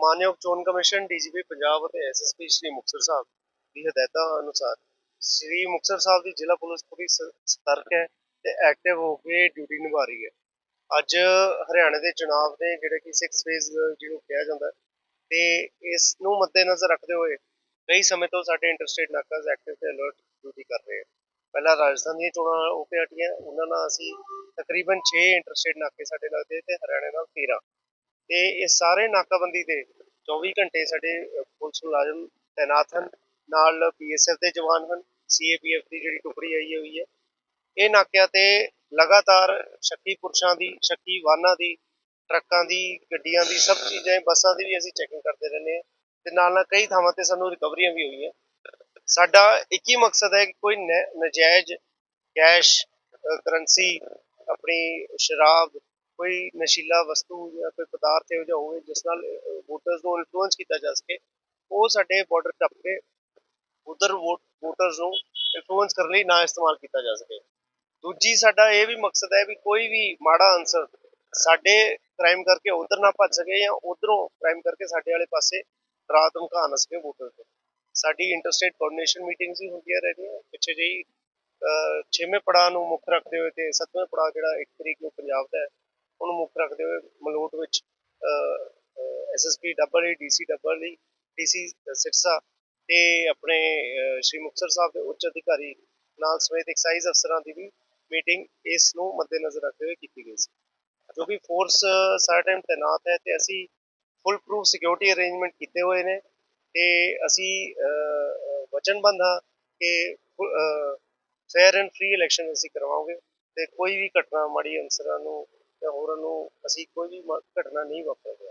ਮਾਨਯੋਗ ਚੋਣ commission DGP Punjab ਅਤੇ ਐਸਐਸਪੀ ਸ਼੍ਰੀ ਮੁਕਤਸਰ ਸਾਹਿਬ ਦੀ ਹਦਾਇਤਾਂ ਅਨੁਸਾਰ ਸ਼੍ਰੀ ਮੁਕਤਸਰ ਸਾਹਿਬ ਦੀ ਜ਼ਿਲ੍ਹਾ ਪੁਲਿਸ ਪੂਰੀ ਸਤਰਕ ਹੈ ਤੇ ਐਕਟਿਵ ਹੋ ਕੇ ਡਿਊਟੀ ਨਿਭਾ ਰਹੀ ਹੈ। ਅੱਜ ਹਰਿਆਣਾ ਦੇ ਚੁਣਾਵ ਨੇ ਜਿਹੜੇ ਕਿ 6 ਫੇਜ਼ ਜਿਹਨੂੰ ਕਿਹਾ ਜਾਂਦਾ ਹੈ, ਤੇ ਇਸ ਨੂੰ ਮੱਦੇਨਜ਼ਰ ਰੱਖਦੇ ਹੋਏ ਕਈ ਸਮੇਂ ਤੋਂ ਸਾਡੇ ਇੰਟਰਸਟੇਟ ਨਾਕਾਜ਼ ਐਕਟਿਵ ਤੇ ਅਲਰਟ ਡਿਊਟੀ ਕਰ ਰਹੇ ਹਨ ਪਹਿਲਾਂ ਰਾਜਸਥਾਨ ਦੀਆਂ ਚੋਣਾਂ ਹੋ ਕੇ ਹਟੀਆਂ ਉਹਨਾਂ ਨਾਲ ਅਸੀਂ ਤਕਰੀਬਨ 6 ਇੰਟਰਸਟੇਟ ਨਾਕੇ ਸਾਡੇ ਲੱਗਦੇ ਤੇ ਹਰਿਆਣਾ ਨਾਲ 13 ਤੇ ਇਹ ਸਾਰੇ ਨਾਕਾਬੰਦੀ ਤੇ 24 ਘੰਟੇ ਸਾਡੇ ਪੁਲਿਸ ਮੁਲਾਜ਼ਮ ਤਾਇਨਾਤ ਹਨ। ਨਾਲ ਬੀਐਸਐਫ ਦੇ ਜਵਾਨ ਹਨ। ਸੀਏਪੀਐਫ ਦੀ ਜਿਹੜੀ ਟੁਕੜੀ ਆਈ ਹੋਈ ਹੈ। ਇਹ ਨਾਕਿਆਂ ਤੇ ਲਗਾਤਾਰ ਸ਼ੱਕੀ ਪੁਰਸ਼ਾਂ ਦੀ, ਸ਼ੱਕੀ ਵਾਹਨਾਂ ਦੀ, ਟਰੱਕਾਂ ਦੀ, ਗੱਡੀਆਂ ਦੀ, ਸਭ ਚੀਜ਼ਾਂ, ਬੱਸਾਂ ਦੀ ਵੀ ਅਸੀਂ ਚੈਕਿੰਗ ਕਰਦੇ ਰਹਿੰਦੇ ਹਾਂ। ਤੇ ਨਾਲ ਨਾਲ ਕਈ ਥਾਵਾਂ ਤੇ ਸਾਨੂੰ ਰਿਕਵਰੀਆਂ ਵੀ ਹੋਈਆਂ। ਸਾਡਾ ਇੱਕ ਹੀ ਮਕਸਦ ਹੈ ਕਿ ਕੋਈ ਨੈ- ਨਜਾਇਜ਼ ਕੈਸ਼ ਕਰੰਸੀ ਆਪਣੀ ਸ਼ਰਾਬ ਕੋਈ ਨਸ਼ੀਲਾ ਵਸਤੂ ਜਾਂ ਕੋਈ ਪਦਾਰਥ ਇਹੋ ਜਿਹਾ ਹੋਵੇ ਜਿਸ ਨਾਲ ਵੋਟਰਸ ਨੂੰ ਇਨਫਲੂਐਂਸ ਕੀਤਾ ਜਾ ਸਕੇ ਉਹ ਸਾਡੇ ਬਾਰਡਰ ਟੱਪ ਕੇ ਉਧਰ ਵੋਟਰਸ ਨੂੰ ਇਨਫਲੂਐਂਸ ਕਰਨ ਲਈ ਨਾ ਇਸਤੇਮਾਲ ਕੀਤਾ ਜਾ ਸਕੇ। ਦੂਜੀ ਸਾਡਾ ਇਹ ਵੀ ਮਕਸਦ ਹੈ ਵੀ ਕੋਈ ਵੀ ਮਾੜਾ ਅਨਸਰ ਸਾਡੇ ਕ੍ਰਾਈਮ ਕਰਕੇ ਉਧਰ ਨਾ ਭੱਜ ਸਕੇ ਜਾਂ ਉਧਰੋਂ ਕ੍ਰਾਈਮ ਕਰਕੇ ਸਾਡੇ ਵਾਲੇ ਪਾਸੇ ਡਰਾ ਧਮਕਾ ਨਾ ਸਕੇ ਵੋਟਰ ਨੂੰ ਸਾਡੀ ਇੰਟਰਸਟੇਟ ਕੋਆਰਡੀਨੇਸ਼ਨ ਮੀਟਿੰਗਸ ਵੀ ਹੁੰਦੀਆਂ ਰਹਿੰਦੀਆਂ ਪਿੱਛੇ ਜਿਹੀ ਅਹ, ਛੇਵੇਂ ਪੜਾਅ ਨੂੰ ਮੁੱਖ ਰੱਖਦੇ ਹੋਏ ਤੇ ਸੱਤਵੇਂ ਪੜਾਅ ਜਿਹੜਾ 1 ਤਰੀਕ ਨੂੰ ਪੰਜਾਬ ਦਾ ਹੈ ਉਹਨੂੰ ਮੁੱਖ ਰੱਖਦੇ ਹੋਏ ਮਲੋਟ ਵਿੱਚ SSP double E DC double E DC Sirsa ਤੇ ਆਪਣੇ ਸ਼੍ਰੀ ਮੁਕਤਸਰ ਸਾਹਿਬ ਦੇ ਉੱਚ ਅਧਿਕਾਰੀ ਨਾਲ ਸਮੇਤ ਐਕਸਾਈਜ਼ ਅਫਸਰਾਂ ਦੀ ਵੀ ਮੀਟਿੰਗ ਇਸ ਨੂੰ ਮੱਦੇਨਜ਼ਰ ਰੱਖਦੇ ਹੋਏ ਕੀਤੀ ਗਈ ਸੀ। ਜੋ ਕਿ ਫੋਰਸ ਸਾਰਾ ਟਾਈਮ ਤੈਨਾਤ ਹੈ ਤੇ ਅਸੀਂ ਫੁੱਲ ਪ੍ਰੂਫ ਸਿਕਿਉਰਿਟੀ ਅਰੇਂਜਮੈਂਟ ਕੀਤੇ ਹੋਏ ਨੇ ਤੇ ਅਸੀਂ ਅਹ, ਵਚਨਬੱਧ ਹਾਂ ਕਿ ਫੇਅਰ ਐਂਡ ਫ੍ਰੀ ਇਲੈਕਸ਼ਨ ਅਸੀਂ ਕਰਵਾਉਂਗੇ ਤੇ ਕੋਈ ਵੀ ਘਟਨਾ ਮਾੜੀ ਅਨਸਰਾਂ ਨੂੰ ਜਾਂ ਹੋਰਾਂ ਨੂੰ ਅਸੀਂ ਕੋਈ ਵੀ ਮ- ਘਟਨਾ ਨਹੀਂ ਵਾਪਰੇਗਾ